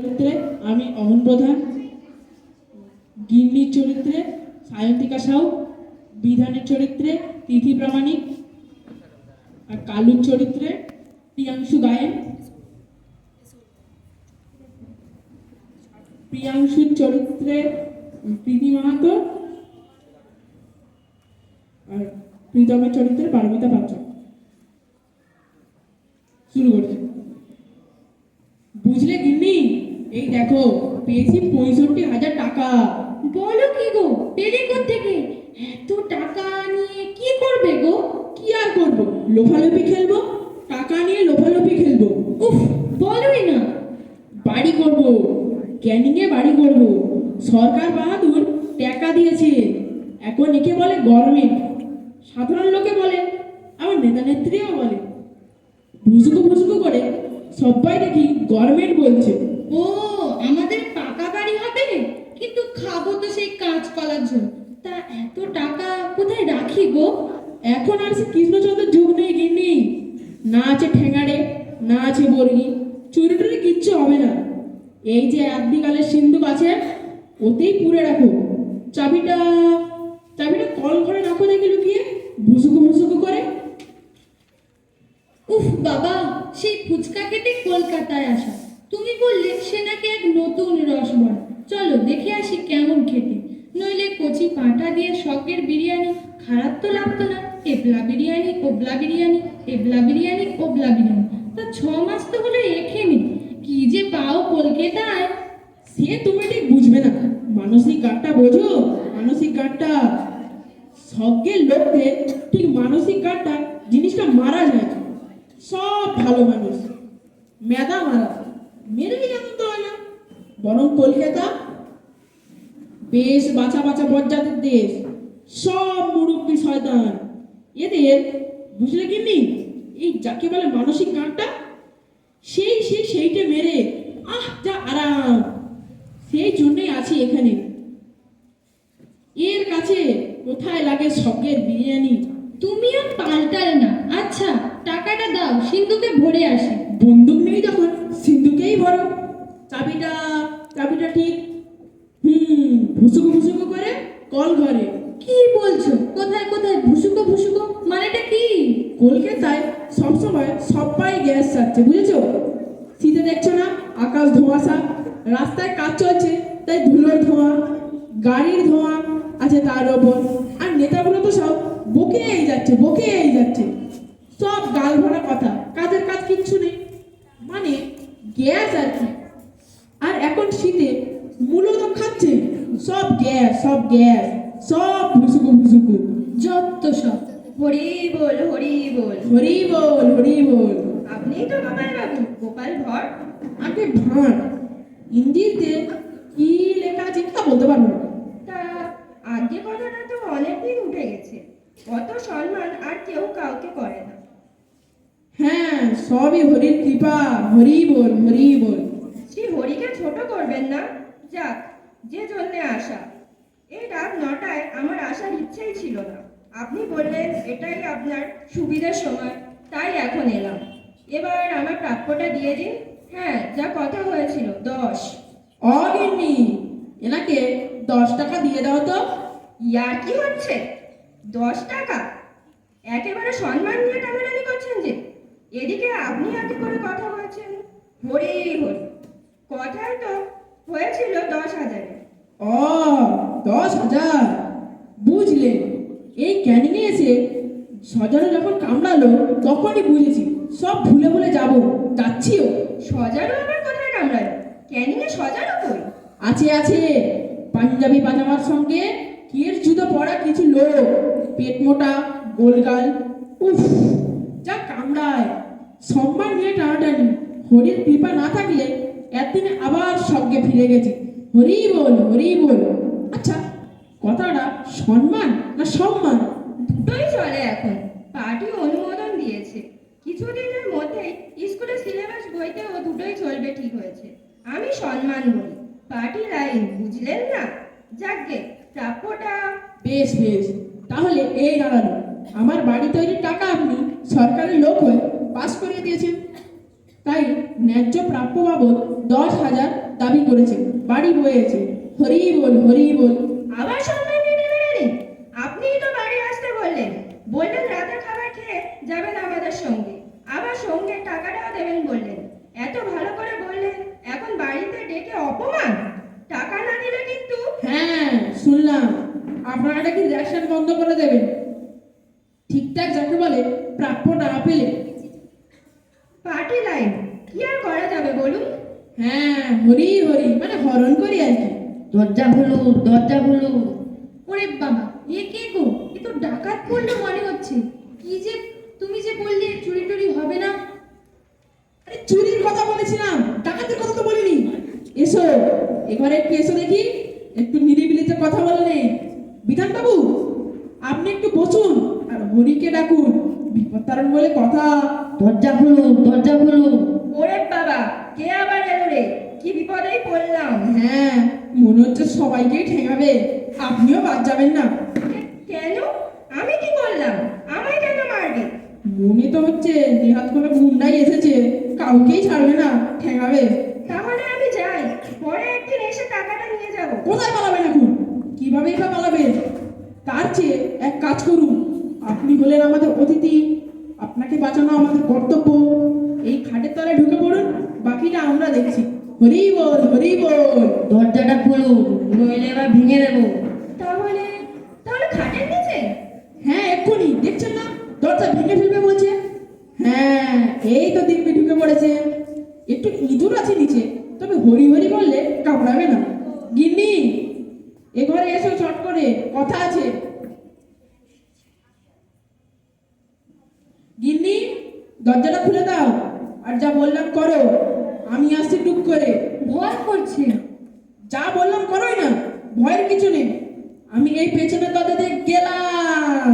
চরিত্রে আমি অমন প্রধান, গিন্নির চরিত্রে সায়ন্তিকা সাউ, বিধানের চরিত্রে তিথি প্রামাণিক, আর কালুর চরিত্রে প্রিয়াংশু গায়েন। প্রিয়াংশুর চরিত্রে প্রীতি মাহাতো, আর প্রীতমের চরিত্রে পারমিতা পাত্র। শুরু করছি বুঝলে গিন্নি এই দেখো, পেয়েছি পঁয়ষট্টি হাজার টাকা। বলো কি গো, পেলে থেকে এত টাকা নিয়ে কি করবে গো? কি আর করব? লোফালোফি খেলব? টাকা নিয়ে লোফালোফি খেলব? উফ, বলোই না। বাড়ি করব ক্যানিং এ বাড়ি করব। সরকার বাহাদুর টাকা দিয়েছে। এখন একে বলে গভর্নমেন্ট সাধারণ লোকে বলে, আবার নেতা নেত্রীও বলে। ভুসুকো ভুসুকো করে। সবাই দেখি গভর্নমেন্ট বলছে। ও আমাদের পাকা বাড়ি হবে কিন্তু খাব তো সেই কাঁচকলার ঝোল। তা এত টাকা কোথায় রাখি গো? এখন আর সে কৃষ্ণচন্দ্রের যুগ নেই গিন্নি। না আছে ঠেঙাড়ে না আছে বর্গি। চুরি টুরি কিচ্ছু হবে না। এই যে আদিকালের সিন্ধুক আছে ওতেই পুরে রাখো। চাবিটা চাবিটা কল ঘরে রাখো দেখি লুকিয়ে ভুসুকু ভুসুকু করে উফ বাবা সেই ফুচকা খেতে কলকাতায় আসা। তুমি বললে সে নাকি এক নতুন রসবড়া চলো, দেখে আসি কেমন খেতে। নইলে কচি পাঁটা দিয়ে শখের বিরিয়ানি, খারাপ তো লাগতো না। এবলা বিরিয়ানি ওবলা বিরিয়ানি এবলা বিরিয়ানি ওবলা বিরিয়ানি। তা ছ মাস তো হলো এখেনি। কি যে পাও কলকাতায়? সে তুমি ঠিক বুঝবে না। মানসিক গানটা বোঝো। মানসিক গানটা স্বর্গের লোকদের ঠিক মানসিক গানটা জিনিসটা মারা যায়। সব ভালো মানুষ। মারা মেরেই যেমন তো না বরং কলকাতা বেশ বাঁচা বাঁচা বজ্জাতের দেশ সব মুরব্বী শয়তান এদের বুঝলে কি নি এই যাকে বলে মানসিক গানটা সেই সেই সেইটা মেরে আহ যা আরাম সেই জন্যই আছি এখানে এর কাছে কোথায় লাগে শখের বিরিয়ানি ঘরে। কি বলছো? কোথায় কোথায়? ভুসুকো ভুসুকো? মানেটা কি? কলকাতায় সবসময় সবাই গ্যাস চাচ্ছে বুঝেছ? শীতে দেখছ না? আকাশ ধোঁয়াশা। রাস্তায় কাজ চলছে, তাই ধুলোর ধোঁয়া, গাড়ির ধোঁয়া আছে তার ওপর। আর নেতাগুলো তো সব বকেই যাচ্ছে বকেই যাচ্ছে। সব গাল ভরা কথা, কাজের কাজ কিচ্ছু নেই। মানে গ্যাস আর কি? আর এখন শীতে মূলত খাচ্ছে, সব গ্যাস সব গ্যাস। বল হরি বল হরি বল আপনি তো গোপাল বাবু গোপাল ভর আগে ভাঁড় ইঞ্জিতে কি লেখা আছে তা বলতে পারব না। তা আগে কথাটা তো অনেকদিন উঠে গেছে। অত সম্মান আর কেউ কাউকে করে না। হ্যাঁ সবই হরির কৃপা হরি বল হরি বল শ্রী হরিকে ছোট করবেন না। যাক যে জন্যে আসা। এই রাত নটায় আমার আসার ইচ্ছেই ছিল না। আপনি বললেন এটাই আপনার সুবিধার সময়। তাই এখন এলাম। এবার আমার প্রাপ্যটা দিয়ে দিন। হ্যাঁ যা কথা হয়েছিল দশ। অগিন্নি এনাকে দশ টাকা দিয়ে দাও তো। ইয়ার কি হচ্ছে? দশ টাকা? একেবারে সম্মান নিয়ে টানাটানি করছেন যে? এদিকে আপনি এত করে কথা বলছেন। হরি হরি। কথাই তো হয়েছিল দশ হাজারে। ও দশ হাজার। বুঝলে এই ক্যানিংয়ে এসে সজানো যখন কামড়ালো তখনই বুঝেছি সব ভুলে ভুলে যাব যাচ্ছিও। সজারু আবার কোথায় কামড়ালো ক্যানিংয়ে সজারু কই? আছে আছে। পাঞ্জাবি পাজামার সঙ্গে কিয়ের জুতো পরা কিছু লোক পেট মোটা গোলগাল। উফ যা কামড়ায়। সম্মান নিয়ে টানাটানি। হরির কৃপা না থাকলে একদিনে আবার স্বর্গে ফিরে গেছি। হরি বল হরি বল। আচ্ছা কথাটা সম্মান না সম্মান? দুটোই চলে এখন। কিছুদিনের মধ্যেই স্কুলের সিলেবাস বইতেও দুটোই চলবে ঠিক হয়েছে। আমি সম্মান বলি পার্টি লাইন বুঝলেন না? যাকগে প্রাপ্যটা? বেশ বেশ। তাহলে এই দাঁড়াল। আমার বাড়ি তৈরির টাকা আপনি সরকারের লোক হয়ে পাস করিয়ে দিয়েছেন। তাই ন্যায্য প্রাপ্য বাবদ দশ হাজার দাবি করেছে বাড়ি বয়েছে। হরি বল হরি বল। আবার সম্মান বেরোনি আপনিই তো বাড়ি আসতে বললেন। বললেন রাতের খাবার খেয়ে যাবেন আমাদের সঙ্গে। সঙ্গে টাকাটাও দেবেন বললেন। এত ভালো করে বললেন এখন বাড়িতে ডেকে অপমান? টাকা না দিলে কিন্তু? হ্যাঁ শুনলাম। আপনারা নাকি রেশন বন্ধ করে দেবেন। ঠিকঠাক যাকে বলে প্রাপ্য না পেলে। পার্টি লাইন কি আর করা যাবে বলুন? হ্যাঁ হরি হরি মানে হরণ করি আর কি। দরজা খুলু দরজা খুলু ওরে বাবা এ কে গো? এ তো ডাকাত পড়ল মনে হচ্ছে কি যে তুমি যে বললে চুরি টুরি হবে না আরে চুরির কথা বলেছিলাম ডাকাতের কথা তো বলিনি এসো এবারে একটু এসে দেখি। একটু নিরিবিলিতে কথা বললে বিধান বাবু আপনি একটু বসুন আর হরিকে ডাকুন। বিপদ তারণ বলে কথা। দরজা খুলু দরজা খুলু ওরে বাবা কে আবার এলো রে? কি বিপদেই পড়লাম। হ্যাঁ মনে হচ্ছে সবাইকেই ঠেঙাবে। আপনিও বাদ যাবেন না। কেন? আমি কি করলাম? আমায় কেন মারবে? মনে তো হচ্ছে নেহাত কোনো গুন্ডাই এসেছে। কাউকেই ছাড়বে না ঠেঙাবে। তাহলে আমি যাই পরে একদিন এসে টাকাটা নিয়ে যাব কোথায় পালাবেন এখন কিভাবেই বা পালাবেন তার চেয়ে এক কাজ করুন আপনি হলেন আমাদের অতিথি আপনাকে বাঁচানো আমাদের কর্তব্য। এই খাটের তলায় ঢুকে পড়ুন বাকিটা আমরা দেখছি। হরি বল হরি বল দরজাটা খুলু নইলে এবার ভেঙে দেবো। তাহলে তাহলে খাটের নিচে? হ্যাঁ এক্ষুনি দেখছেন না? দরজা ভেঙে ফেলবে বলছে। হ্যাঁ এই তো দিব্যি ঢুকে পড়েছে। একটু ইঁদুর আছে নিচে তবে হরি হরি বললে কামড়াবে না। গিন্নি এ ঘরে এসো চট করে কথা আছে গিন্নি দরজাটা খুলে দাও আর যা বললাম করো আমি আসছি টুক করে ভয় করছে যা বললাম করোই না ভয়ের কিছু নেই আমি এই পেছনের দরজা দিয়ে গেলাম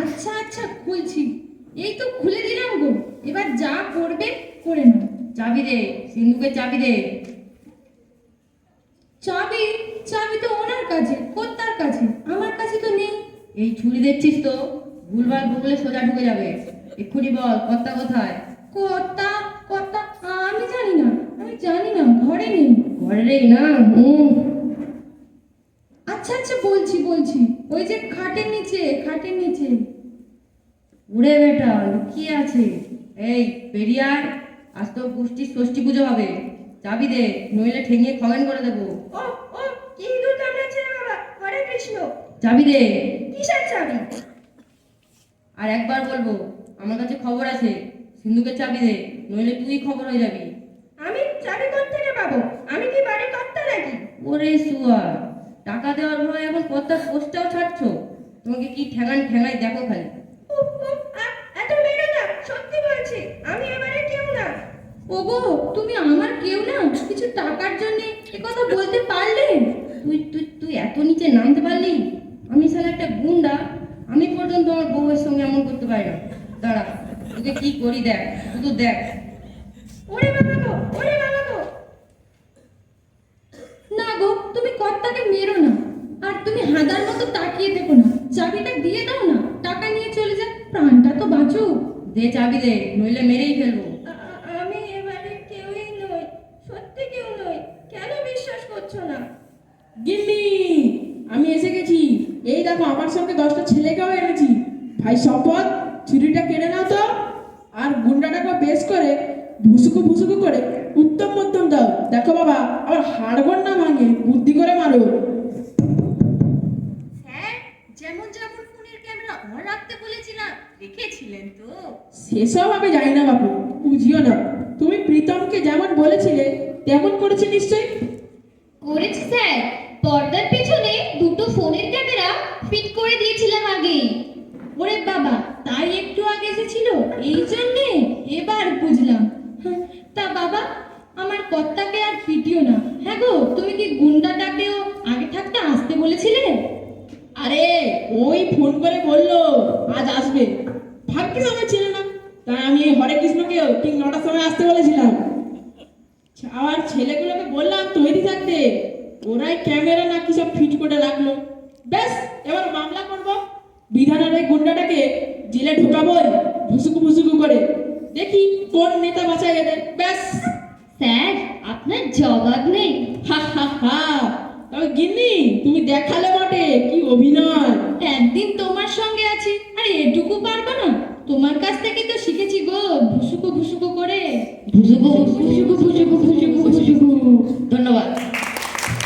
আচ্ছা আচ্ছা খুলছি এই তো খুলে দিলাম গো এবার যা করবে করে নাও চাবি দে সিন্ধুকে চাবি দে চাবি? চাবি তো ওনার কাছে কোত্তার কাছে, আমার কাছে তো নেই। এই ছুরি দেখছিস তো? ভুলভাল বললে সোজা ঢুকে যাবে। এক্ষুনি বল, কর্তা কোথায়? কর্তা কর্তা, আমি জানি না, আমি জানি না, ঘরে নেই। ঘরে না আচ্ছা আচ্ছা বলছি বলছি, ওই যে খাটের নিচে খাটের নিচে। উড়ে বেটা কি আছে। এই, বেরিয়ে আয়। আজ তো পুষ্টি ষষ্ঠী পুজো হবে। চাবি দে নইলে ঠেঙিয়ে খগেন করে দেবো। ও ও কি ইঁদুর কামড়াচ্ছে বাবা। হরে কৃষ্ণ। চাবি দে। কিসের চাবি? আর একবার বলব আমার কাছে খবর আছে। সিন্ধুকে চাবি দে নইলে তুই খবর হয়ে যাবি। আমি চাবি থেকে পাবো? আমি কি বাড়ির কর্তা নাকি? ওরে সুয়া টাকা দেওয়ার ভয় এখন কর্তার পোস্টটাও ছাড়ছো। তোমাকে কি ঠেঙান ঠেঙাই দেখো খালি উফ, উফ, আ- এত মেরো না সত্যি বলছি আমি এবারে কেউ না ওগো, তুমি আমার কেউ না কিছু টাকার জন্য এ কথা বলতে পারলে? তুই তুই তুই এত নিচে নামতে পারলি? আমি সালে একটা গুন্ডা, আমি পর্যন্ত আমার বউয়ের সঙ্গে এমন করতে পারি না। দাঁড়া, তোকে কি করি দেখ, শুধু দেখ। ওরে বাবা ওরে বাবা গো। না গো, তুমি কর্তাকে মেরো না। আর তুমি হাদার মতো তাকিয়ে দেখো না। চাবিটা দিয়ে দাও না, টাকা নিয়ে চলে যাক প্রাণটা তো বাঁচো দে চাবি দে, নইলে মেরেই ফেলব। কেউই নই, সত্যি কেউ নই। কেন বিশ্বাস করছ না? গিন্নি, আমি এসে গেছি। এই দেখো, আমার সঙ্গে দশটা ছেলেকেও এনেছি। ভাই সম্পদ ছুরিটা কেড়ে নাও তো। আর গুন্ডাটাকে বেশ করে ভুসুকু ভুসুকু করে উত্তম মধ্যম দাও। দেখো বাবা আবার হাড়গড় না ভাঙে, বুদ্ধি করে মারো। অন রাখতে বলেছিলাম রেখেছিলেন তো। সেসব আমি জানি না বাবু বুঝিও না। তুমি প্রীতমকে যেমন বলেছিলে তেমন করেছে নিশ্চয়ই? করেছি স্যার। পর্দার পেছনে দুটো ফোনের ক্যামেরা ফিট করে দিয়েছিলাম আগেই ওরে বাবা তাই একটু আগে এসেছিল এই জন্যে এবার বুঝলাম হাহ, তা বাবা আমার কর্তাকে আর পিটিও না হ্যাঁ গো তুমি কি গুন্ডাটাকেও আগে থাকতে আসতে বলেছিলে আরে ওই ফোন করে বলল আজ আসবে ভাগ্যিস আমার ছিল না তাই আমি এই হরে কৃষ্ণকেও ঠিক নটার সময় আসতে বলেছিলাম আবার ছেলেগুলোকে বললাম তৈরি থাকতে ওরাই ক্যামেরা না কি সব ফিট করে রাখল ব্যাস এবার মামলা করব বিধানের এই গুন্ডাটাকে জেলে ঢোকাবই ভুসুকু ভুসুকু করে দেখি কোন নেতা বাঁচায় এদের ব্যাস স্যার জবাব নেই? হা হা গিন্নি তুমি দেখালে বটে কি অভিনয়। একদিন তোমার সঙ্গে আছি আরে এটুকু পারব না। তোমার কাছ থেকে তো শিখেছি গো ভুসুকো ভুসুকো করে। ভুসুকো ভুসুকো ভুসুকো ভুসুকো